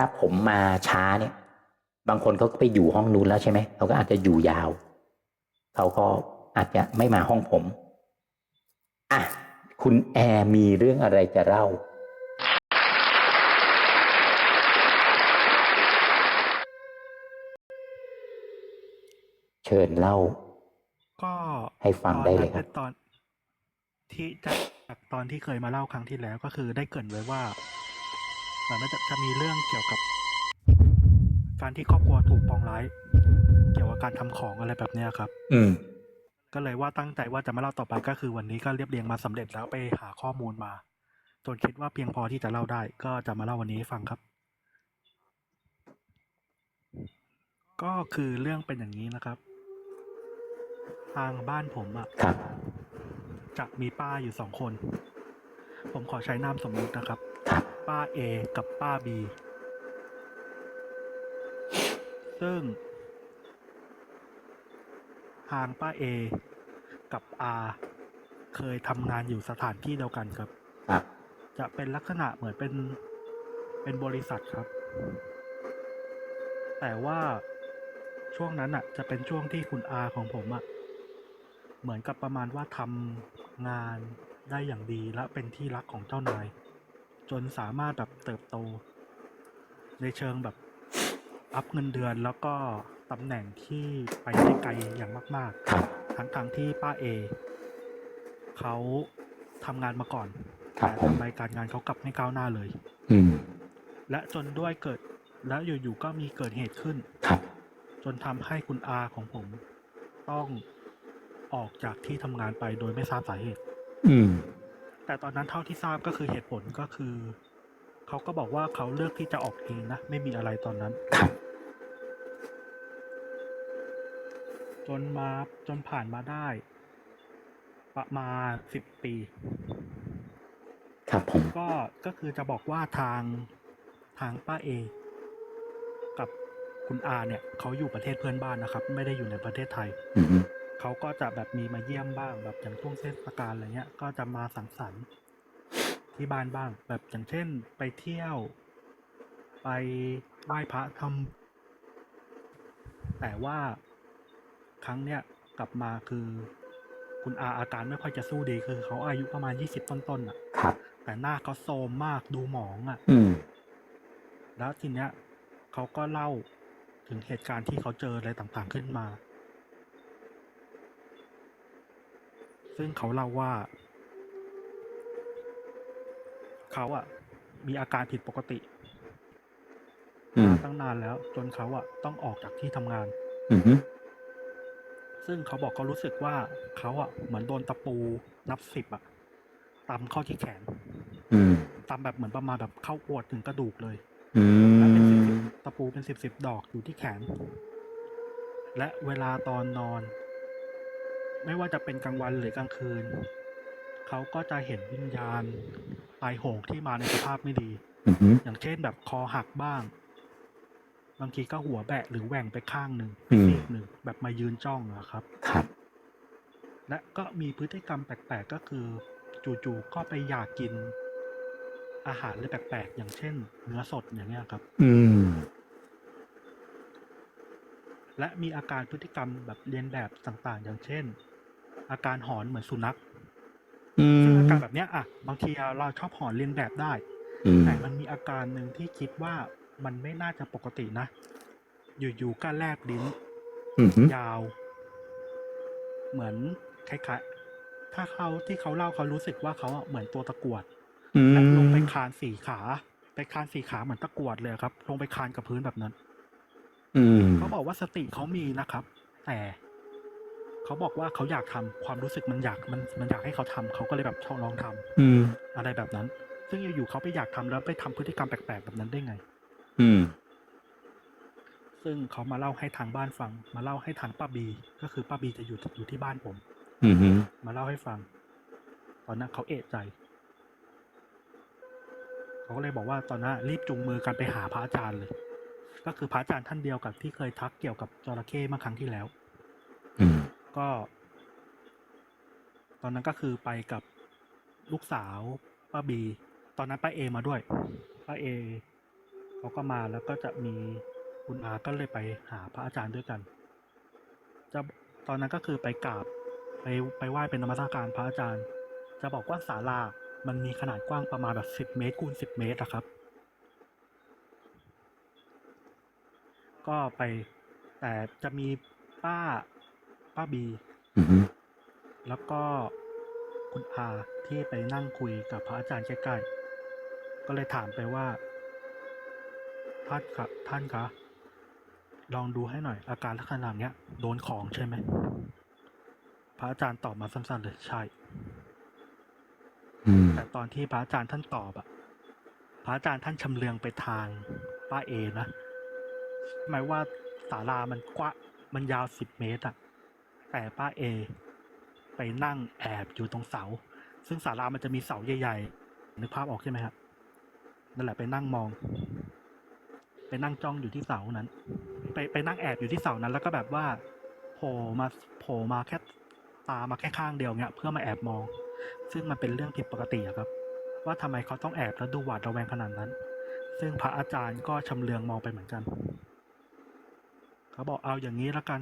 ถ้าผมมาช้าเนี่ย บางคนเขาก็ไปอยู่ห้องนู้นแล้วใช่ไหมเขาก็อาจจะอยู่ยาว เขาก็อาจจะไม่มาห้องผมอะคุณแอร์มีเรื่องอะไรจะเล่า เชิญเล่า ก็ให้ฟังได้เลยครับตอนนั้นเป็นตอนที่จากจากตอนที่เคยมาเล่าครั้งที่แล้วก็คือได้เกรินไว้ว่า เหมือนมันจะจะมีเรื่องเกี่ยวกับ การที่ครอบครัวถูกปองร้าย เกี่ยวกับการทำของอะไรแบบเนี้ยครับ อืม ก็เลยว่าตั้งใจว่าจะมาเล่าต่อไปก็คือวันนี้ก็เรียบเรียงมาสำเร็จแล้วไปหาข้อมูลมา จนคิดว่าเพียงพอที่จะเล่าได้ ก็จะมาเล่าวันนี้ให้ฟังครับ ก็คือเรื่องเป็นอย่างนี้นะครับ ทางบ้านผมอะ ครับ จะมีป้าอยู่สองคน ผมขอใช้นามสมมุตินะครับครับ ป้าเอกับป้าบีซึ่ง ทางป้าเอกับอาเคยทำงานอยู่สถานที่เดียวกันครับ ครับ จะเป็นลักษณะเหมือนเป็นเป็นบริษัทครับ แต่ว่าช่วงนั้นอะ จะเป็นช่วงที่คุณอาของผมอะ เหมือนกับประมาณว่าทำงานได้อย่างดีและเป็นที่รักของเจ้านาย จนสามารถแบบเติบโต ในเชิงแบบอัพเงินเดือนแล้วก็ตำแหน่งที่ไปได้ไกลอย่างมาก ครับ ๆ ทั้งทางๆที่ป้าเอเขาทำงานมาก่อนครับแต่ผม ทำไมการงานเขากลับไม่ก้าวหน้าเลย อืม และจนด้วยเกิดแล้วอยู่ๆก็มีเกิดเหตุขึ้น ครับ จนทำให้คุณอาของผม ต้องออกจากที่ทำงานไปโดยไม่ทราบสาเหตุ อืม แต่ตอนนั้นเท่าที่ทราบก็คือเหตุผลก็คือ เขาก็บอกว่าเขาเลือกที่จะออกเองนะ ไม่มีอะไรตอนนั้น ครับ จนมาจนผ่านมาได้ ประมาณสิบปี ครับผม ก็ก็คือจะบอกว่าทางทางป้าเอ กับคุณอาเนี่ย เขาอยู่ประเทศเพื่อนบ้านนะครับ ไม่ได้อยู่ในประเทศไทย อืม เขาก็จะแบบมีมาเยี่ยมบ้าง แบบอย่างช่วงเทศกาลอะไรเงี้ย ก็จะมาสังสรรค์ที่บ้านบ้าง แบบอย่างเช่น ไปเที่ยว ไปไหว้พระทำแต่ว่าครั้งเนี้ยกลับมาคือ คุณอาอาการไม่ค่อยจะสู้ดีคือเขาอายุประมาณยี่สิบต้นๆอะครับ แต่หน้าเขาโทรมมากดูหมองอะ อืม แล้วทีเนี้ยเขาก็เล่าถึงเหตุการณ์ที่เขาเจออะไรต่างๆขึ้นมา ซึ่งเขาเล่าว่า เขาอะมีอาการผิดปกติอืมมาตั้งนานแล้ว จนเขาอะต้องออกจากที่ทำงานอืมซึ่งเขาบอกเขารู้สึกว่าเขาอะเหมือนโดนตะปูนับสิบอะตำเข้าที่แขนอืมตำแบบเหมือนประมาณแบบเข้าอวดถึงกระดูกเลยอืและเป็นสิบมตะปูเป็นสิบสิบดอกอยู่ที่แขน และเวลาตอนนอน ไม่ว่าจะเป็นกลางวันหรือกลางคืน เขาก็จะเห็นวิญญาณตายโหงที่มาในสภาพไม่ดี อืมอย่างเช่นแบบคอหักบ้าง บางทีก็หัวแบะหรือแหว่งไปข้างหนึ่งอืมซีกหนึ่งแบบมายืนจ้องอะครับ ครับ และก็มีพฤติกรรมแปลกๆก็คือ จู่ๆก็ไปอยากกิน อาหารเลยแปลกๆอย่างเช่น เนื้อสดอย่างเงี้ยครับ อืม และมีอาการพฤติกรรมแบบเรียนแบบต่างๆ อย่างเช่น อาการหอนเหมือนสุนัขอืซึ่งมอาการแบบเนี้ยอะบางทีเราชอบหอนเรียนแบบได้อืมแต่มันมีอาการหนึ่งที่คิดว่ามันไม่น่าจะปกตินะ อยู่ๆก็แลบลิ้นอืมยาว เหมือนคล้ายๆถ้าเขาที่เขาเล่าเขารู้สึกว่าเขาอะเหมือนตัวตะกรวดอืและลงไปมคานสี่ขา ไปคานสี่ขาเหมือนตะกรวดเลยครับ ลงไปคานกับพื้นแบบนั้นอืมเขาบอกว่าสติเขามีนะครับ แต่ เขาบอกว่าเขาอยากทำความรู้สึกมันอยากมันมันอยากให้เขาทำเขาก็เลยแบบชอบลองทำอืม อะไรแบบนั้น ซึ่งอยู่ๆเขาไปอยากทำแล้วไปทำพฤติกรรมแปลกๆแบบนั้นได้ไง อืม ซึ่งเขามาเล่าให้ทางบ้านฟัง มาเล่าให้ทางป้าบี ก็คือป้าบีจะอยู่อยู่ที่บ้านผม อืมมาเล่าให้ฟัง ตอนนั้นเขาเอะใจเขาก็เลยบอกว่าตอนนั้นรีบจูงมือกันไปหาพระอาจารย์เลย ก็คือพระอาจารย์ท่านเดียวกับที่เคยทักเกี่ยวกับจระเข้เมื่อครั้งที่แล้วอืม ก็ ตอนนั้นก็คือไปกับลูกสาวป้าบี ตอนนั้นป้าเอมาด้วยป้าเอเขาก็มาแล้วก็จะมีคุณอาก็เลยไปหาพระอาจารย์ด้วยกัน จะตอนนั้นก็คือไปกราบไปไปไหว้เป็นนมัสการพระอาจารย์ จะบอกว่าศาลามันมีขนาดกว้างประมาณแบบสิบเมตรคูณสิบเมตรอะครับ ก็ไปแต่จะมีป้า ป้าบี อือฮึแล้วก็คุณอาที่ไปนั่งคุยกับพระอาจารย์ใกล้ๆ ก็เลยถามไปว่า ท่านครับท่านคะลองดูให้หน่อย อาการลักษณะเนี้ยโดนของใช่ไหมพระอาจารย์ตอบมาสั้นๆเลยใช่ อืมแต่ตอนที่พระอาจารย์ท่านตอบอะพระอาจารย์ท่านชำเลืองไปทางป้าเอนะหมายว่าศาลามันกว้างมันยาวสิบเมตรอะ แต่ป้าเอไปนั่งแอบอยู่ตรงเสา ซึ่งศาลามันจะมีเสาใหญ่ๆ นึกภาพออกใช่ไหมครับ นั่นแหละไปนั่งมอง ไปนั่งจ้องอยู่ที่เสานั้น ไปไปนั่งแอบอยู่ที่เสานั้น แล้วก็แบบว่าโผล่มาโผล่มาแค่ตามาแค่ข้างเดียวเงี้ยเพื่อมาแอบมอง ซึ่งมันเป็นเรื่องผิดปกติครับ ว่าทำไมเขาต้องแอบแล้วดูหวาดระแวงขนาดนั้น ซึ่งพระอาจารย์ก็ชำเลืองมองไปเหมือนกัน เขาบอกเอาอย่างนี้แล้วกัน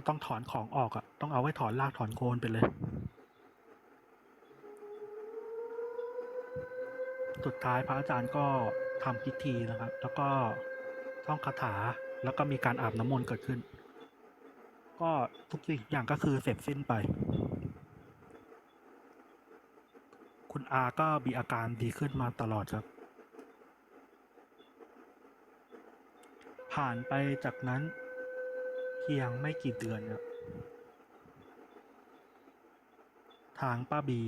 ก็ต้องถอนของออกอะต้องเอาไว้ถอนรากถอนโคนไปเลย สุดท้ายพระอาจารย์ก็ทำพิธีนะครับ แล้วก็ท่องคาถาแล้วก็มีการอาบน้ำมนต์เกิดขึ้น ก็ทุกสิ่งอย่างก็คือเสร็จสิ้นไป คุณอาก็มีอาการดีขึ้นมาตลอดครับ ผ่านไปจากนั้น พียงไม่กี่เดือนครับทางป้าบี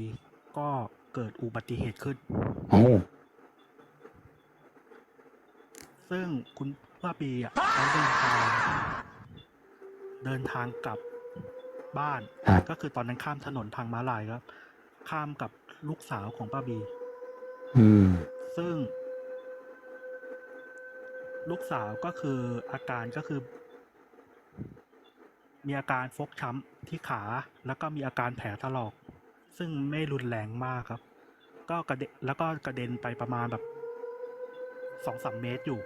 ก็เกิดอุบัติเหตุขึ้นโอ้ซึ่งคุณป้าบีอะเขาเดินทาง เดินทางกลับบ้านครับก็คือตอนนั้นข้ามถนนทางม้าลายครับ ข้ามกับลูกสาวของป้าบีอืมซึ่ง ลูกสาวก็คืออาการก็คือ มีอาการฟกช้ำที่ขา แล้วก็มีอาการแผลถลอก ซึ่งไม่รุนแรงมากครับ ก็กระเด็นแล้วก็กระเด็นไปประมาณแบบสองสามเมตรอยู่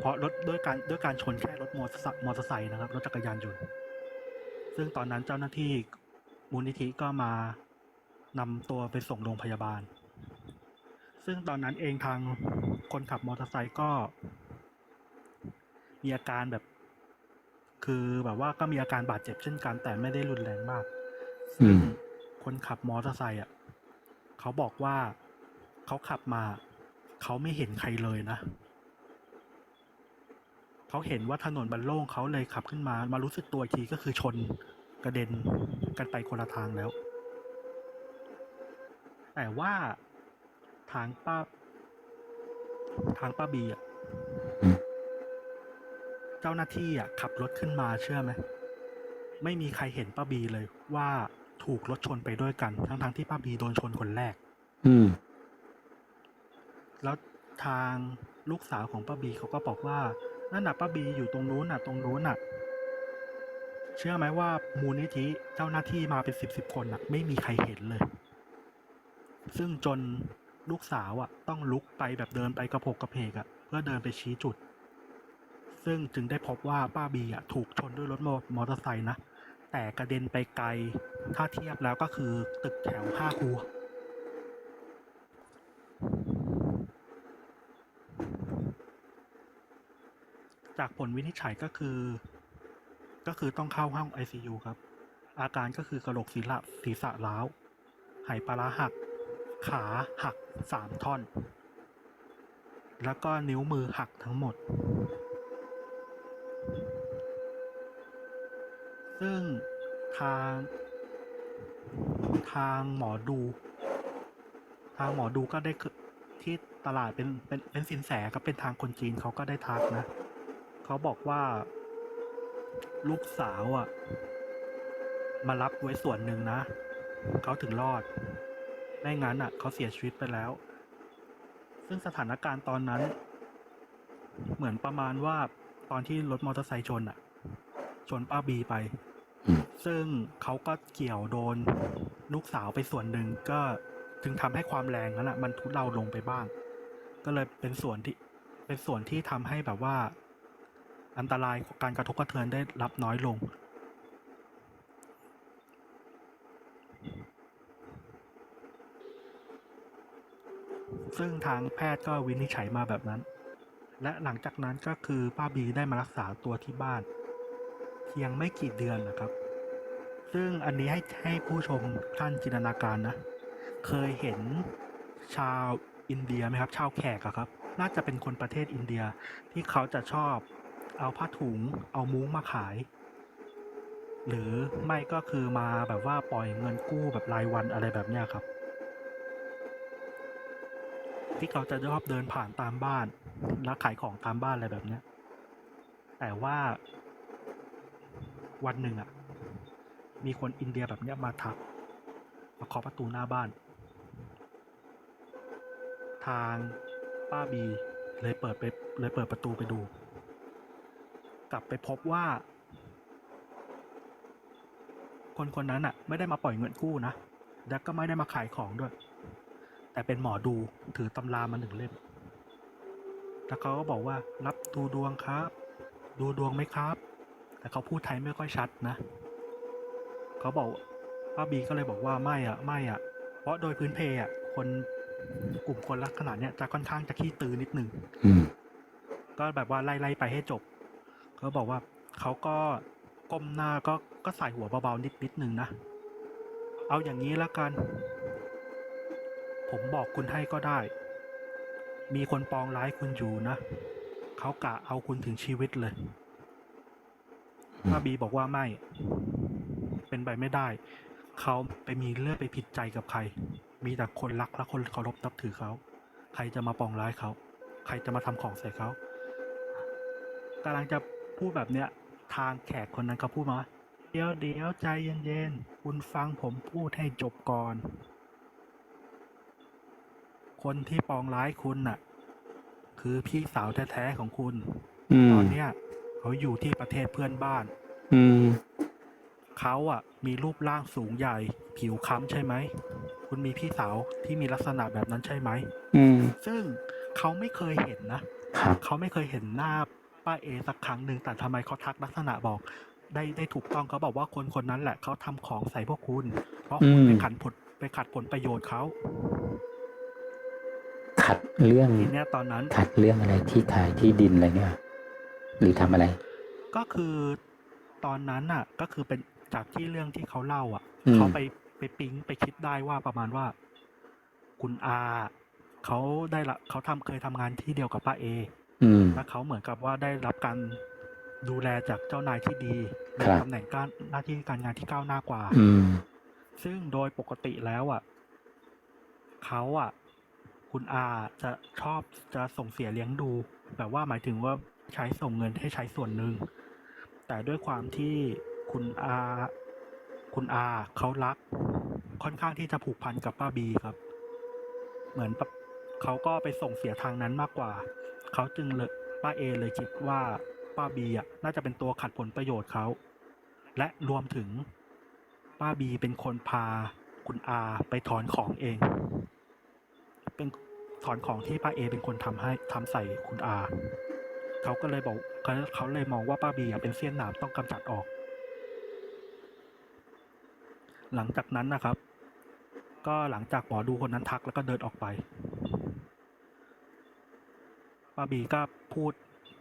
เพราะรถด้วยการด้วยการชนแค่รถมอเตอร์ไซค์มอเตอร์ไซค์นะครับรถจักรยานยนต์ซึ่งตอนนั้นเจ้าหน้าที่มูลนิธิก็มานำตัวไปส่งโรงพยาบาล ซึ่งตอนนั้นเองทางคนขับมอเตอร์ไซค์ก็ มีอาการแบบ คือแบบว่าก็มีอาการบาดเจ็บเช่นกัน แต่ไม่ได้รุนแรงมากอืซึ่งมคนขับมอเตอร์ไซค์อะเขาบอกว่าเขาขับมาเขาไม่เห็นใครเลยนะเขาเห็นว่าถนนมันโล่งเขาเลยขับขึ้นมา มารู้สึกตัวอีกทีก็คือชนกระเด็นกันไปคนละทางแล้ว แต่ว่าทางป้า ทางป้าบีอะอืม เจ้าหน้าที่อะขับรถขึ้นมาเชื่อไหมไม่มีใครเห็นป้าบีเลยว่าถูกรถชนไปด้วยกัน ทั้งๆที่ป้าบีโดนชนคนแรก อืม แล้วทางลูกสาวของป้าบีเขาก็บอกว่านั่นน่ะป้าบีอยู่ตรงนู้นน่ะ ตรงนู้นน่ะ เชื่อไหมว่ามูลนิธิเจ้าหน้าที่มาเป็นสิบสิบคนน่ะ ไม่มีใครเห็นเลย ซึ่งจนลูกสาวอะ ต้องลุกไปแบบเดินไปกระโผกกระเพกอะ เพื่อเดินไปชี้จุด ซึ่งจึงได้พบว่าป้าบีอะถูกชนด้วยรถมอมอเตอร์ไซค์นะ แต่กระเด็นไปไกล ถ้าเทียบแล้วก็คือตึกแถวห้าครัวจากผลวินิจฉัยก็คือ ก็คือต้องเข้าห้อง ICU ครับ อาการก็คือกระโหลกศีรษะศีรษะร้าวไหปลาหัก ขาหักสามท่อน แล้วก็นิ้วมือหักทั้งหมด ซึ่งทางทางหมอดู ทางหมอดูก็ได้ที่ตลาดเป็นเป็นเป็นสินแสครับเป็นทางคนจีนเขาก็ได้ทักนะเขาบอกว่า ลูกสาวอะ มารับไว้ส่วนหนึ่งนะเขาถึงรอดไม่งั้นอะเขาเสียชีวิตไปแล้ว ซึ่งสถานการณ์ตอนนั้น เหมือนประมาณว่าตอนที่รถมอเตอร์ไซค์ชนอะ ชนป้าบีไป ซึ่งเขาก็เกี่ยวโดนลูกสาวไปส่วนหนึ่งก็ถึงทำให้ความแรงนั้นอะมันทุเลาลงไปบ้าง ก็เลยเป็นส่วนที่เป็นส่วนที่ทำให้แบบว่า อันตรายการกระทบกระเทือนได้รับน้อยลง ซึ่งทางแพทย์ก็วินิจฉัยมาแบบนั้น และหลังจากนั้นก็คือป้าบีได้มารักษาตัวที่บ้าน เพียงไม่กี่เดือนนะครับ ซึ่งอันนี้ให้ให้ผู้ชมท่านจินตนาการนะ เคยเห็นชาวอินเดียไหมครับ ชาวแขกอะครับ น่าจะเป็นคนประเทศอินเดียที่เขาจะชอบเอาผ้าถุงเอามุ้งมาขาย หรือไม่ก็คือมาแบบว่าปล่อยเงินกู้แบบรายวันอะไรแบบเนี้ยครับ ที่เขาจะชอบเดินผ่านตามบ้าน แล้วขายของตามบ้านอะไรแบบเนี้ยแต่ว่าวันหนึ่งอะ มีคนอินเดียแบบเนี้ยมาทักมาเคาะประตูหน้าบ้าน ทางป้าบีเลยเปิดไปเลยเปิดประตูไปดู กลับไปพบว่า คนคนนั้นอะไม่ได้มาปล่อยเงินกู้นะแล้วก็ไม่ได้มาขายของด้วย แต่เป็นหมอดูถือตำรามาหนึ่งเล่มแล้วเขาก็บอกว่ารับดูดวงครับ ดูดวงไหมครับ แต่เขาพูดไทยไม่ค่อยชัดนะ เขาบอกป้าบีก็เลยบอกว่าไม่อะไม่อะ เพราะโดยพื้นเพอะคนกลุ่มคนลักษณะเนี้ยจะค่อนข้างจะขี้ตือนิดหนึ่งอืมก็แบบว่าไล่ๆไปให้จบเขาบอกว่าเขาก็ก้มหน้าก็ก็ใส่หัวเบาๆนิดนิดหนึ่งนะเอาอย่างนี้ละกัน ผมบอกคุณให้ก็ได้ มีคนปองร้ายคุณอยู่นะเขากะเอาคุณถึงชีวิตเลยอืมป้าบีบอกว่าไม่ เป็นไปไม่ได้ เขาไปมีเรื่องไปผิดใจกับใคร มีแต่คนรักและคนเคารพนับถือเขา ใครจะมาปองร้ายเขา ใครจะมาทำของใส่เขากำลังจะพูดแบบเนี้ย ทางแขกคนนั้นเขาพูดมาว่าเดี๋ยวเดี๋ยวใจเย็นๆ คุณฟังผมพูดให้จบก่อน คนที่ปองร้ายคุณน่ะ คือพี่สาวแท้ๆของคุณอืมตอนเนี้ยเขาอยู่ที่ประเทศเพื่อนบ้าน อืม เขาอะ มีรูปร่างสูงใหญ่ ผิวค้ำใช่ไหม คุณมีพี่สาวที่มีลักษณะแบบนั้นใช่ไหม อืม ซึ่งเขาไม่เคยเห็นนะ ครับ เขาไม่เคยเห็นหน้าป้าเอสักครั้งหนึ่งแต่ทำไมเขาทักลักษณะบอก ได้ได้ถูกต้องเขาบอกว่าคนคนนั้นแหละเขาทำของใส่พวกคุณ เพราะคุณอืม ไปขัดผลไปขัดผลประโยชน์เขาขัดเรื่อง ทีเนี้ยตอนนั้น ขัดเรื่องอะไรที่ขายที่ดินอะไรเนี่ย หรือทำอะไร ก็คือตอนนั้นน่ะ ก็คือเป็น จากที่เรื่องที่เขาเล่า อะอืม เขาไปไปปิ๊งไปคิดได้ว่าประมาณว่า คุณอาเขาได้ละเขาทำเคยทำงานที่เดียวกับป้าเอ อืม และเขาเหมือนกับว่าได้รับการดูแลจากเจ้านายที่ดีมีครับ ตำแหน่งการหน้าที่การงานที่ก้าวหน้ากว่า อืม ซึ่งโดยปกติแล้วอะเขาอะ คุณอาจะชอบจะส่งเสียเลี้ยงดู แบบว่าหมายถึงว่าใช้ส่งเงินให้ใช้ส่วนหนึ่งแต่ด้วยความที่ คุณอาคุณอาเขารัก ค่อนข้างที่จะผูกพันกับป้าบีครับ เหมือนแบบเขาก็ไปส่งเสียทางนั้นมากกว่า เขาจึงเลยป้าเอเลยคิดว่าป้าบีอะน่าจะเป็นตัวขัดผลประโยชน์เขา และรวมถึงป้าบีเป็นคนพาคุณอาไปถอนของเอง เป็นถอนของที่ป้าเอเป็นคนทำให้ทำใส่คุณอา เขาก็เลยบอกเขาเขาเลยมองว่าป้าบีเป็นเสี้ยนหนามต้องกำจัดออก หลังจากนั้นนะครับ ก็หลังจากหมอดูคนนั้นทักแล้วก็เดินออกไปป้าบีก็พูด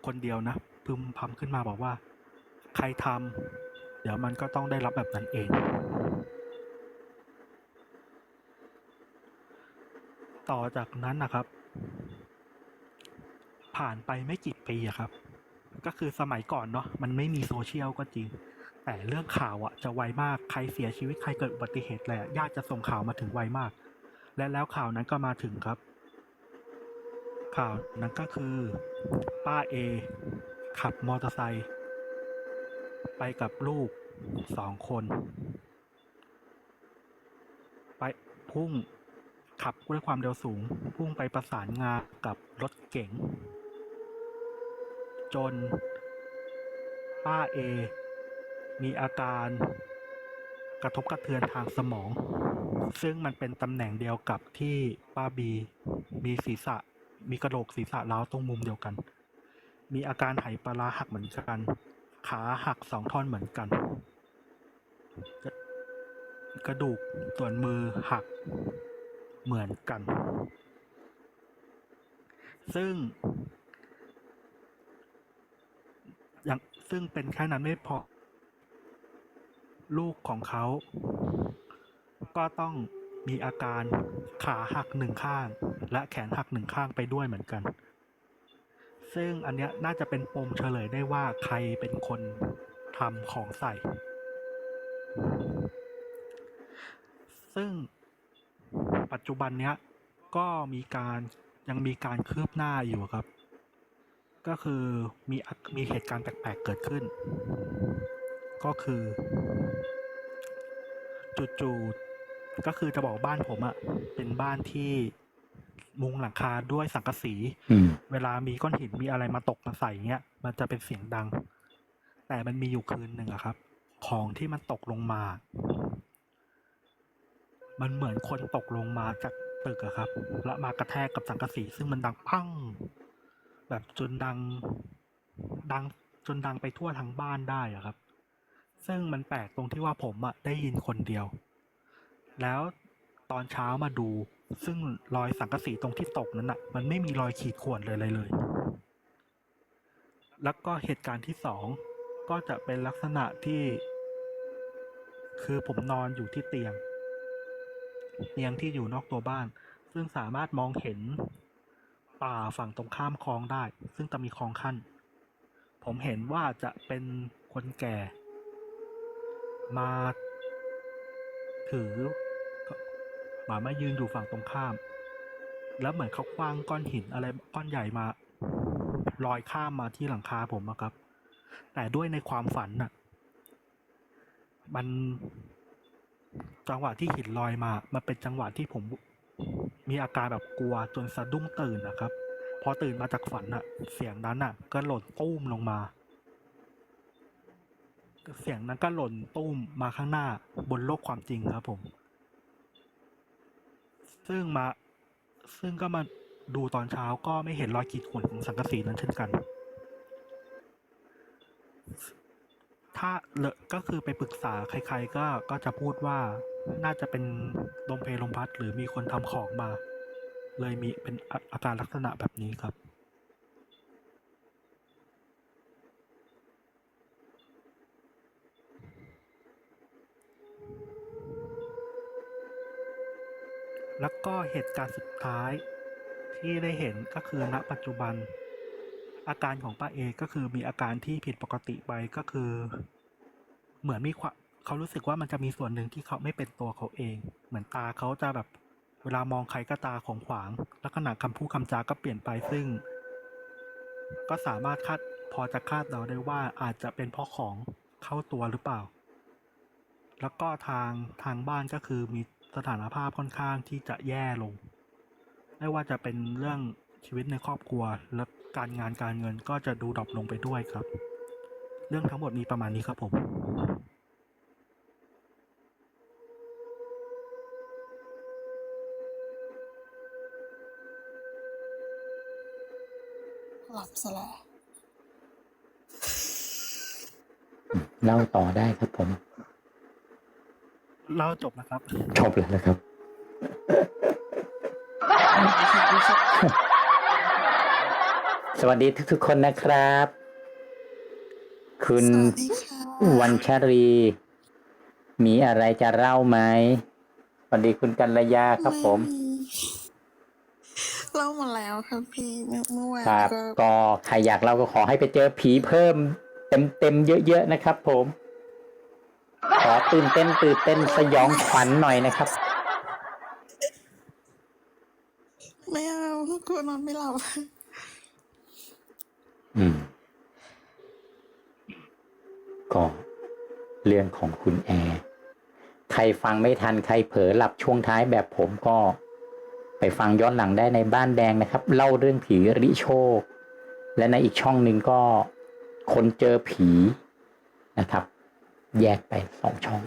คนเดียวนะพึมพำขึ้นมาบอกว่า ใครทำเดี๋ยวมันก็ต้องได้รับแบบนั้นเอง ต่อจากนั้นนะครับ ผ่านไปไม่กี่ปีครับ ก็คือสมัยก่อนเนาะมันไม่มีโซเชียลก็จริง แต่เรื่องข่าวอะจะไวมากใครเสียชีวิตใครเกิดอุบัติเหตุแหละญาติจะส่งข่าวมาถึงไวมาก และแล้วข่าวนั้นก็มาถึงครับ ข่าวนั้นก็คือ ป้าเอขับมอเตอร์ไซค์ไปกับลูกสองคน ไปพุ่งขับด้วยความเร็วสูง พุ่งไปประสานงากับรถเก๋ง จน ป้าเอ มีอาการกระทบกระเทือนทางสมอง ซึ่งมันเป็นตำแหน่งเดียวกับที่ป้าบีมีศีรษะ มีกระโหลกศีรษะร้าวตรงมุมเดียวกัน มีอาการไหปลาร้าหักเหมือนกัน ขาหักสองท่อนเหมือนกัน กระดูกส่วนมือหักเหมือนกัน ซึ่งย่างซึ่งเป็นแค่นั้นไม่พอ ลูกของเขา ก็ต้องมีอาการขาหักหนึ่งข้าง และแขนหักหนึ่งข้างไปด้วยเหมือนกัน ซึ่งอันเนี้ยน่าจะเป็นปมเฉลยได้ว่าใครเป็นคนทำของใส่ ซึ่งปัจจุบันเนี้ยก็มีการยังมีการคืบหน้าอยู่ครับ ก็คือมีมีเหตุการณ์แปลกๆเกิดขึ้น ก็คือจู่ๆก็คือจะบอกบ้านผมอะเป็นบ้านที่มุงหลังคาด้วยสังกะสีอืมเวลามีก้อนหินมีอะไรมาตกมาใส่เงี้ย มันจะเป็นเสียงดัง แต่มันมีอยู่คืนหนึ่งอะครับ ของที่มันตกลงมา มันเหมือนคนตกลงมาจากตึกอะครับ แล้วมากระแทกกับสังกะสี ซึ่งมันดังพังแบบจนดัง ดังจนดังไปทั่วทั้งบ้านได้อะครับ ซึ่งมันแปลกตรงที่ว่าผมอะได้ยินคนเดียว แล้วตอนเช้ามาดู ซึ่งรอยสังกะสีตรงที่ตกนั้นอะมันไม่มีรอยขีดข่วนเลยเลยเลย แล้วก็เหตุการณ์ที่สองก็จะเป็นลักษณะที่ คือผมนอนอยู่ที่เตียง เตียงที่อยู่นอกตัวบ้าน ซึ่งสามารถมองเห็นป่าฝั่งตรงข้ามคลองได้ ซึ่งจะมีคลองขั้น ผมเห็นว่าจะเป็นคนแก่ มาถือหมามายืนอยู่ฝั่งตรงข้าม แล้วเหมือนเขาคว้างก้อนหินอะไรก้อนใหญ่มาลอยข้ามมาที่หลังคาผมอะครับ แต่ด้วยในความฝันน่ะ มัน จังหวะที่หินลอยมา มันเป็นจังหวะที่ผมมีอาการแบบกลัวจนสะดุ้งตื่นนะครับ พอตื่นมาจากฝันน่ะ เสียงนั้นน่ะ ก็หล่นตุ้มลงมา เสียงนั้นก็หล่นตุ้มมาข้างหน้าบนโลกความจริงครับผม ซึ่งมาซึ่งก็มาดูตอนเช้าก็ไม่เห็นรอยขีดข่วนของสังกะสีนั้นเช่นกัน ถ้าเลอะก็คือไปปรึกษาใคร ๆ ก็ก็จะพูดว่าน่าจะเป็นลมเพลลมพัดหรือมีคนทำของมา เลยมีเป็นอาอาการลักษณะแบบนี้ครับ แล้วก็เหตุการณ์สุดท้ายที่ได้เห็นก็คือณปัจจุบัน อาการของป้าเอก็คือมีอาการที่ผิดปกติไปก็คือ เหมือนมีความเขารู้สึกว่ามันจะมีส่วนหนึ่งที่เขาไม่เป็นตัวเขาเอง เหมือนตาเขาจะแบบเวลามองใครก็ตาของขวางลักษณะคำพูดคำจาก็เปลี่ยนไปซึ่ง ก็สามารถคาดพอจะคาดเดาได้ว่าอาจจะเป็นเพราะของเข้าตัวหรือเปล่า แล้วก็ทางทางบ้านก็คือมี สถานภาพค่อนข้างที่จะแย่ลง ไม่ว่าจะเป็นเรื่องชีวิตในครอบครัว และการงานการเงินก็จะดูดรอปลงไปด้วยครับ เรื่องทั้งหมดมีประมาณนี้ครับผมหลับซะแล้วเล่าต่อได้ครับผม เล่าจบนะครับจบแล้วนะครับ สวัสดีทุกๆคนนะครับ คุณสวัสดีค่ะวันชรี มีอะไรจะเล่าไหมสวัสดีคุณกัลยาครับผมไเล่ามาแล้วครับพี่เมื่อเมื่อวานครับก็ก็ใครอยากเล่าก็ขอให้ไปเจอผีเพิ่ม เต็มๆเยอะๆนะครับผม ขอตื่นเต้นตื่นเต้นสยองขวัญหน่อยนะครับไม่เอากลัวนอนไม่หลับอืม ก็เรื่องของคุณแอร์ใครฟังไม่ทันใครเผลอหลับช่วงท้ายแบบผมก็ ไปฟังย้อนหลังได้ในบ้านแดงนะครับ เล่าเรื่องผีริโชค และในอีกช่องหนึ่งก็คนเจอผีนะครับ แยกไปสองช่อง